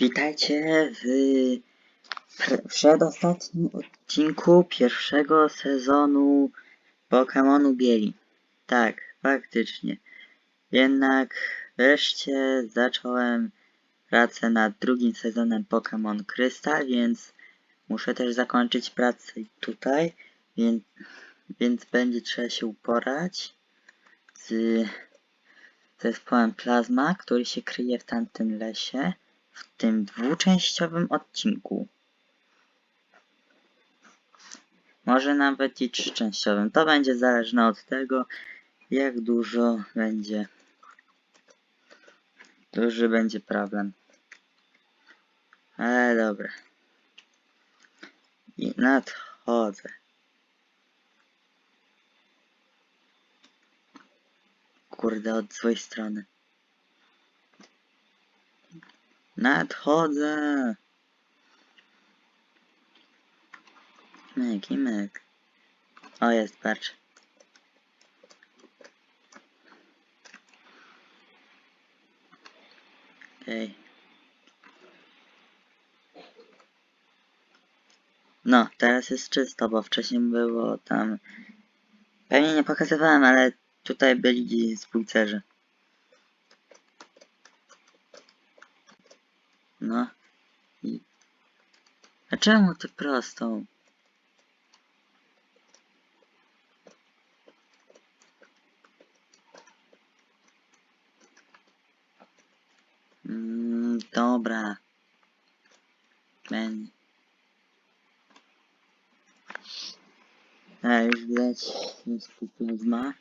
Witajcie w pr- przedostatnim odcinku pierwszego sezonu Pokémonu Bieli. Tak, faktycznie. Jednak wreszcie zacząłem pracę nad drugim sezonem Pokémon Krystal, więc muszę też zakończyć pracę tutaj, więc, więc będzie trzeba się uporać z zespołem Plazma, który się kryje w tamtym lesie w tym dwuczęściowym odcinku. Może nawet i trzyczęściowym. To będzie zależne od tego, jak dużo będzie. Duży będzie problem. Ale dobra. I nadchodzę. Kurde, od złej strony. Nadchodzę. Myk i myk. O, jest, patrz. Okej. No, teraz jest czysto, bo wcześniej było tam... Pewnie nie pokazywałem, ale tutaj byli zbójcerze. No. A czemu ty prostą? Mm, dobra. Będzie. A, już widać, jest plazma.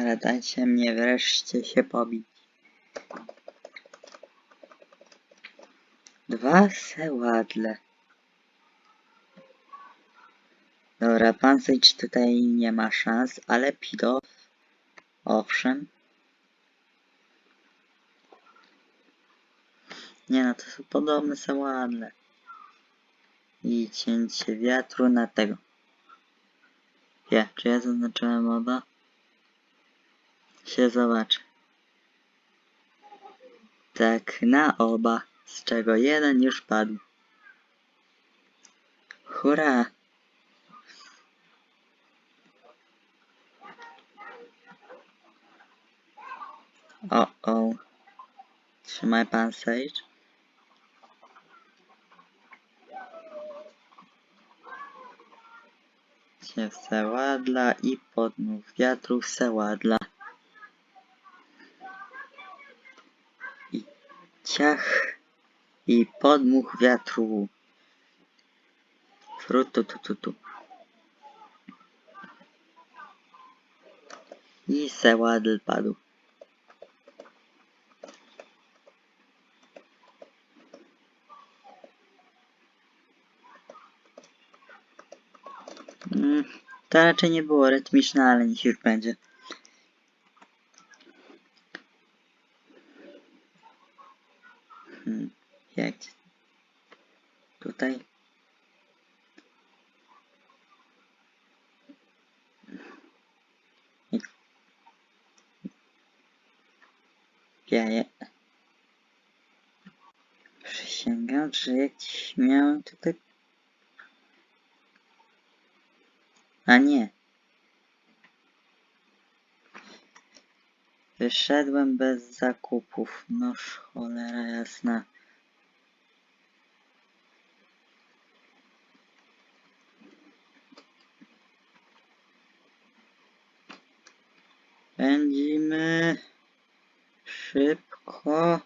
Ale dajcie mnie wreszcie się pobić. Dwa seładle. Dobra, Pansage tutaj nie ma szans, ale Pidow owszem. Nie no, to są podobne seładle. I cięcie wiatru na tego. Ja, czy ja zaznaczyłem oba? Się zobaczy. Tak, na oba, z czego jeden już padł. Hurra! O, o. Trzymaj pan Sage. Się seładla i podmuch wiatru seładla. I ciach i podmuch wiatru. Frutu tu tu tu. I seładl padł. Mm, to raczej nie było rytmiczne, ale niech już będzie. Hmm, jak tutaj? Ja je. Przysięgam, że jakiś miałem tutaj A nie. Wyszedłem bez zakupów. Noż cholera jasna. Pędzimy szybko.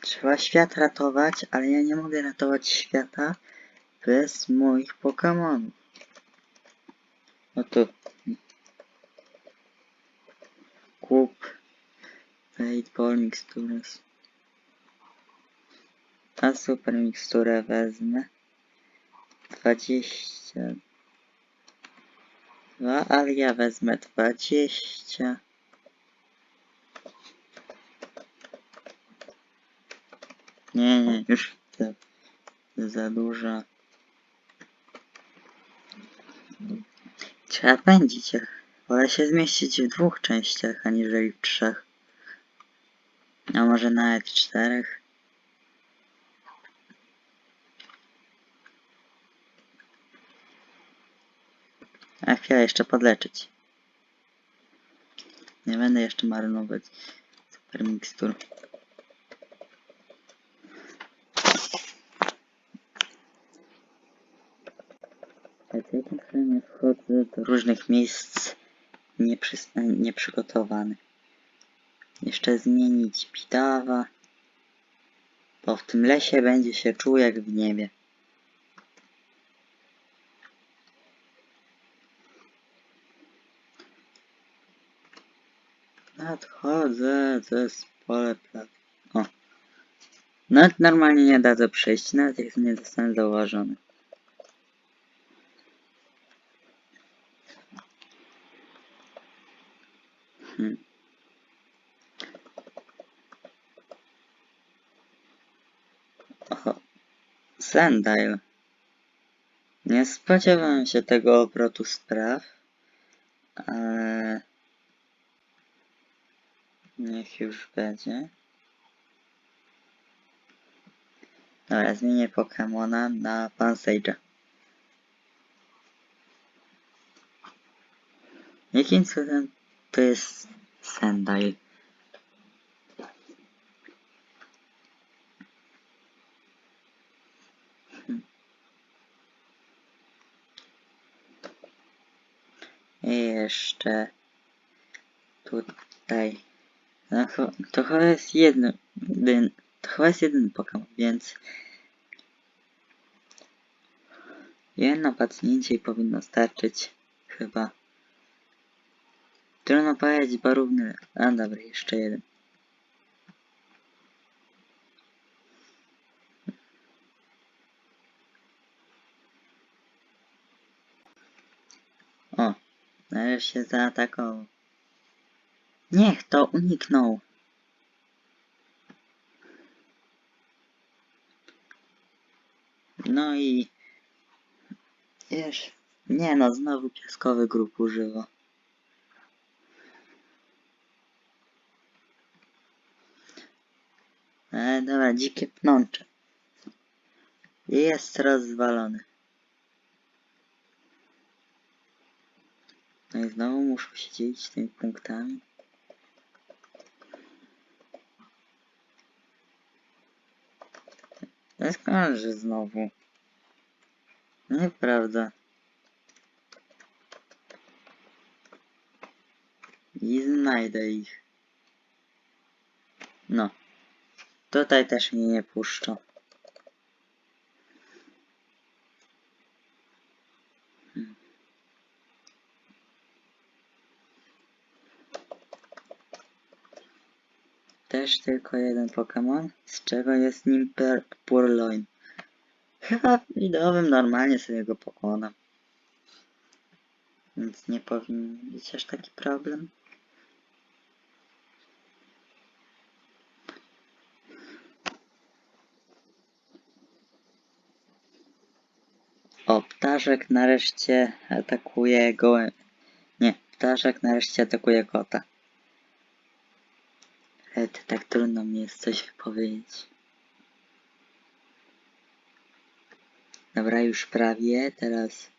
Trzeba świat ratować, ale ja nie mogę ratować świata bez moich Pokemonów. No to kup Paintball Mixtures. A super miksturę wezmę. 20. No, ale ja wezmę 20. Nie, nie, już to za dużo. Trzeba pędzić. Wolę się zmieścić w dwóch częściach, aniżeli w trzech. A może nawet czterech. A chwilę jeszcze podleczyć. Nie będę jeszcze marnować super mikstur. Ale ja tam sobie nie wchodzę do różnych miejsc nieprzygotowanych. Jeszcze zmienić pitawa. Bo w tym lesie będzie się czuł jak w niebie. Nadchodzę ze pole plac. O. Nawet normalnie nie dadzę przejść, nawet jak nie zostanę zauważony. Hmm. O, Sandile. Nie spodziewałem się tego obrotu spraw, ale niech już będzie. Dobra, zmienię Pokemona na Pansage'a. Jakim cudem to jest Sandile? Hmm. I jeszcze tutaj. Cho- to chyba jest jeden, to chyba jest jeden Pokémon, więc jedno pacnięcie i powinno starczyć chyba. Trudno powiedzieć, bo. A dobra, jeszcze jeden. O, nareszcie zaatakował. Niech to uniknął. No i... Wiesz, nie no, znowu piaskowy grup używa. E, dobra, dzikie pnącze. Jest rozwalony. No i znowu muszę się dzielić tymi punktami. Że znowu? Nieprawda. I znajdę ich. No. Tutaj też mnie nie puszczą. Też tylko jeden Pokémon, z czego jest nim per Purloin. Chyba widowym normalnie sobie go pokonam. Więc nie powinien być aż taki problem. O, ptaszek nareszcie atakuje gołę. Nie, ptaszek nareszcie atakuje kota. To tak trudno mi jest coś wypowiedzieć. Dobra, już prawie, teraz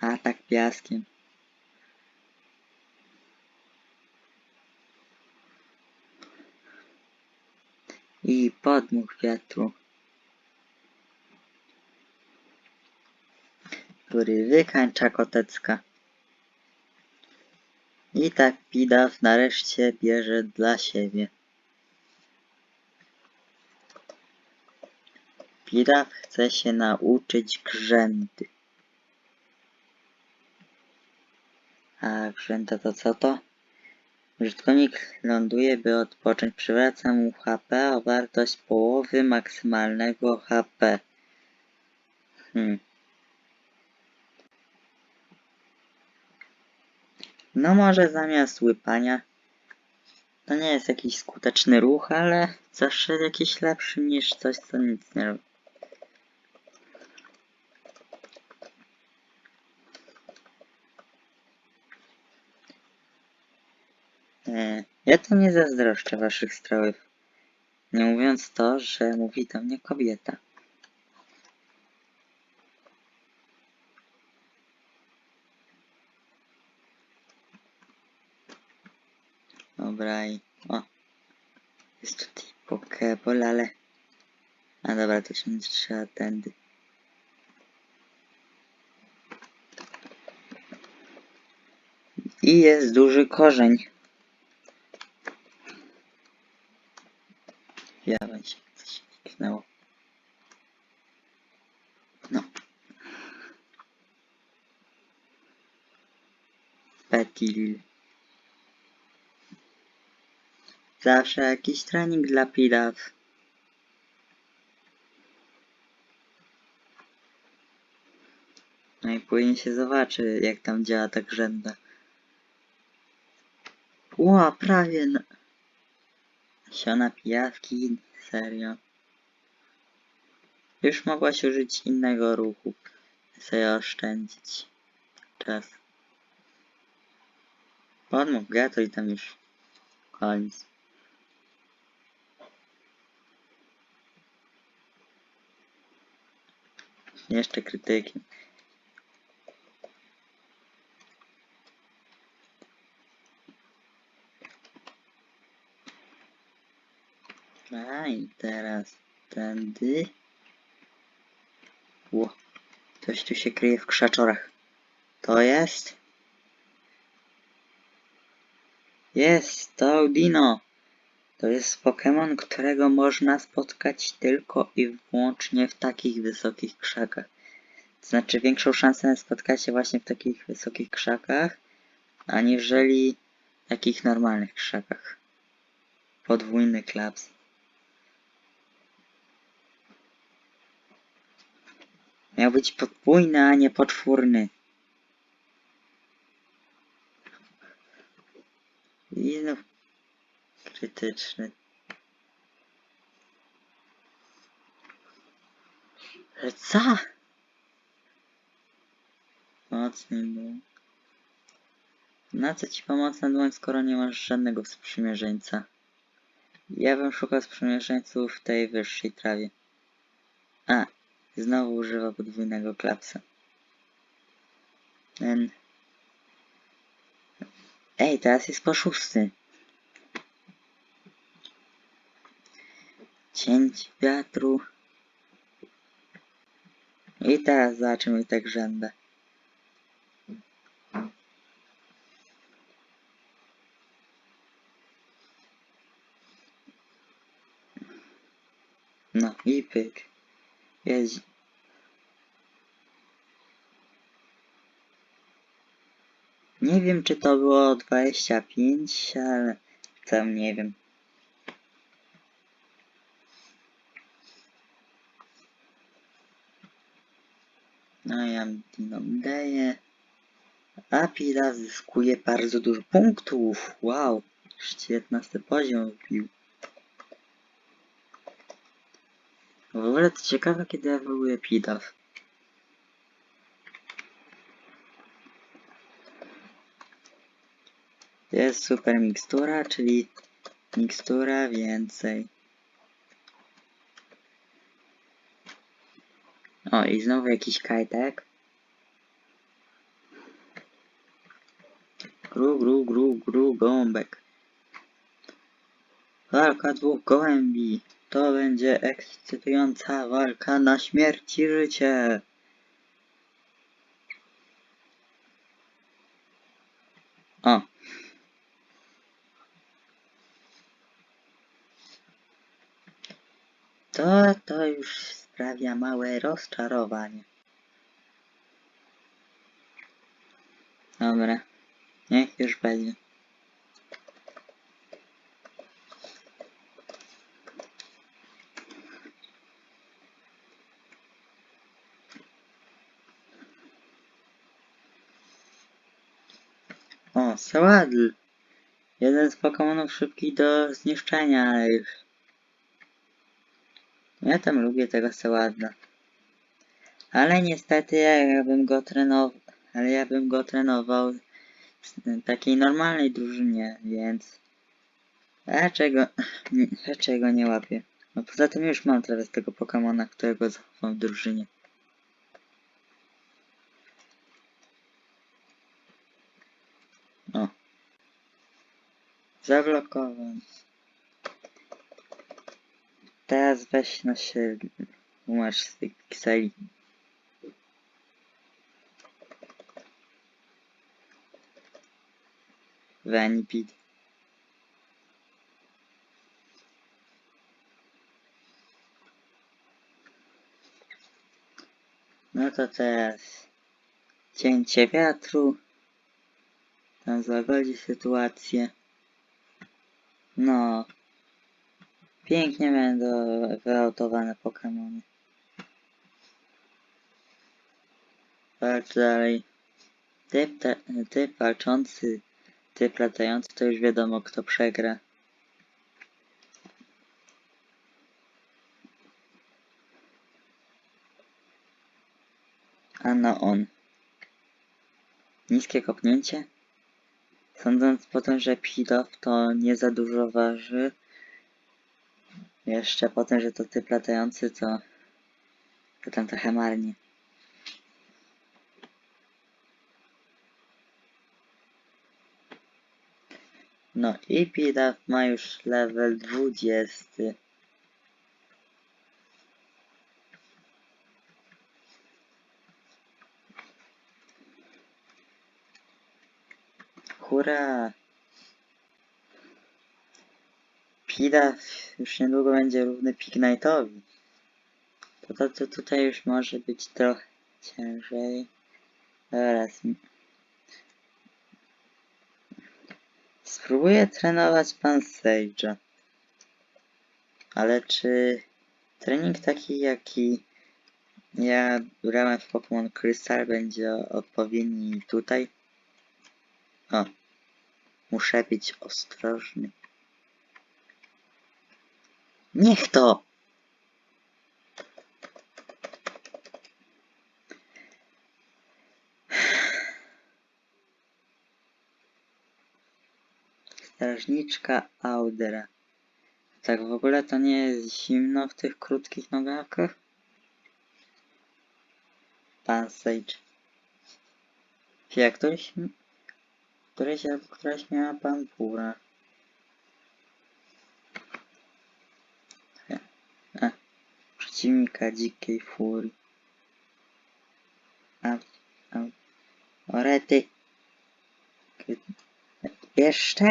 atak piaskiem. I podmuch wiatru. który wykańcza kotecka. I tak Pidaw nareszcie bierze dla siebie. Pidaw chce się nauczyć grzędy. A grzęda to co to? Użytkownik ląduje, by odpocząć. Przywraca mu HP o wartość połowy maksymalnego HP. Hmm. No może zamiast łypania. To nie jest jakiś skuteczny ruch, ale zawsze jakiś lepszy niż coś, co nic nie robi. Nie, ja to nie zazdroszczę waszych strojów. Nie mówiąc to, że mówi do mnie kobieta. Pokeball, ale... A dobra, to się trzeba tędy. I jest duży korzeń. Jawaj się, coś kliknęło. No. Petil. Zawsze jakiś trening dla pilaw. No i później się zobaczy, jak tam działa ta grzęda. Ła, prawie na... Siona pijawki, serio. Już mogłaś użyć innego ruchu, sobie oszczędzić czas. Podmów gato i tam już koniec. Jeszcze krytyki. A i teraz tędy. Ło, coś tu się kryje w krzaczorach. To jest? Jest, to Audino. To jest Pokémon, którego można spotkać tylko i wyłącznie w takich wysokich krzakach. To znaczy większą szansę na spotkanie właśnie w takich wysokich krzakach, aniżeli w takich normalnych krzakach. Podwójny klaps. Miał być podwójny, a nie poczwórny. I znów krytyczny. Co? Mocny był. Na co ci pomocna dłoń, skoro nie masz żadnego sprzymierzeńca? Ja bym szukał sprzymierzeńców w tej wyższej trawie. A, znowu używa podwójnego klapsa. Ten... Ej, teraz jest po szósty. Cięć wiatru. I teraz zobaczymy tak rzędę. No i pyk. Jest. Nie wiem czy to było 25, ale tam nie wiem. No ja Dinom daję. A Pila zyskuje bardzo dużo punktów. Wow. Już 19 poziom wbił. W ogóle to ciekawe kiedy ewoluuje Pidaw. Jest super mikstura, czyli mikstura więcej. O, i znowu jakiś kajtek. Gru, gru, gru, gru, gąbek. Walka dwóch gołębi. To będzie ekscytująca walka na śmierć i życie. O. To, to już sprawia małe rozczarowanie. Dobra. Niech już będzie. O, Sawadl. Jeden z Pokemonów szybkich do zniszczenia, ale już. Ja tam lubię tego Sawadla. Ale niestety ja bym go trenował, ale ja bym go trenował w takiej normalnej drużynie, więc Dlaczego, dlaczego nie łapię? No poza tym już mam teraz tego Pokemona, którego zachowam w drużynie. O. Zablokowany. Teraz weź na się umarz z tej kseli. Venipid. No to teraz cięcie wiatru. Tam zagodzi sytuację. No. Pięknie będą wyautowane Pokémony. Patrz dalej. Typ, te, typ walczący, typ latający, to już wiadomo kto przegra. A no on. Niskie kopnięcie? Sądząc potem, że Pilof to nie za dużo waży. Jeszcze potem, że to typ latający, to, to tam trochę marnie. No i Pilaf ma już level 20. Hurra! Pilaf już niedługo będzie równy Pignite'owi. To, to, to tutaj już może być trochę ciężej. Mi- Spróbuję trenować pan Sage'a. Ale czy trening taki jaki ja brałem w Pokémon Crystal będzie odpowiedni tutaj? O. Muszę być ostrożny. Niech to! Strażniczka Audera. Tak w ogóle to nie jest zimno w tych krótkich nogawkach? Pan Sage. Jak któryś... Któryś albo któraś miała pan. A, przeciwnika dzikiej furii. A, a, orety. Jeszcze?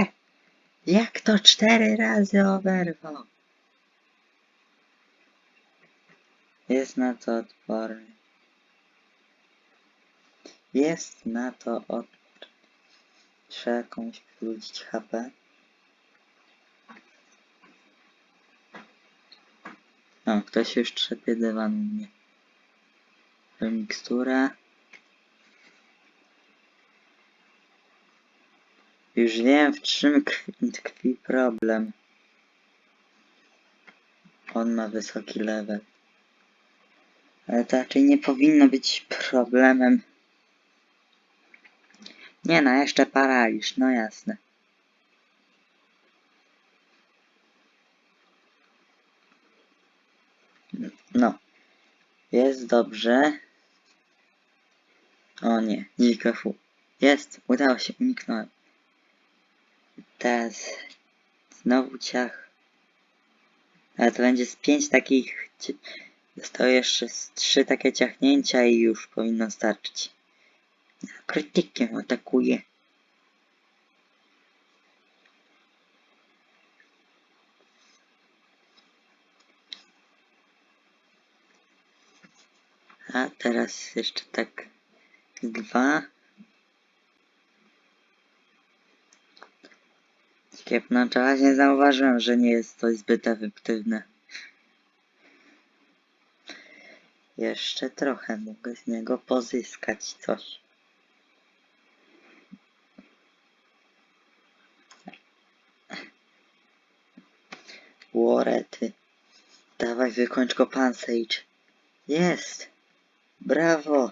Jak to cztery razy oberwał? Jest na to odporny. Jest na to odporny. Trzeba komuś wrócić HP. O, ktoś już trzepie dywan u mnie. Mikstura. Już wiem, w czym tkwi problem. On ma wysoki level. Ale to raczej nie powinno być problemem. Nie no, jeszcze paraliż, no jasne. No. Jest dobrze. O nie, dzika fu. Jest, udało się, uniknąłem. Teraz znowu ciach. Ale to będzie z pięć takich. Zostało jeszcze z trzy takie ciachnięcia i już powinno starczyć. Krytykiem atakuje. A teraz jeszcze tak dwa. Kiepno, właśnie zauważyłem, że nie jest to zbyt efektywne. Jeszcze trochę mogę z niego pozyskać coś. Łorety. Dawaj, wykończ go pan Sage. Jest! Brawo!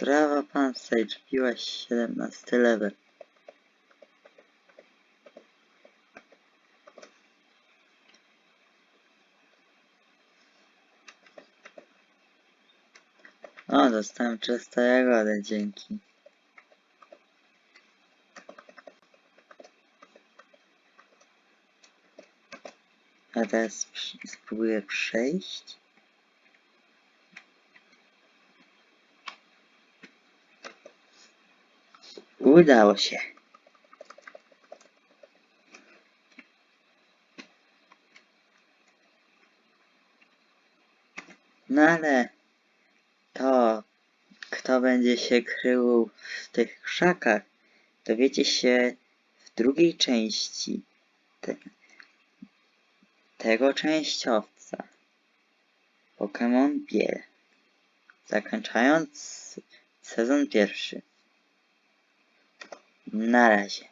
Brawo pan Sage, piłaś 17 level. O, dostałem czyste jagody, dzięki. A teraz spróbuję przejść. Udało się. No ale to, kto będzie się krył w tych krzakach, dowiecie się w drugiej części tego częściowca. Pokémon Biel. Zakończając sezon pierwszy. Na razie.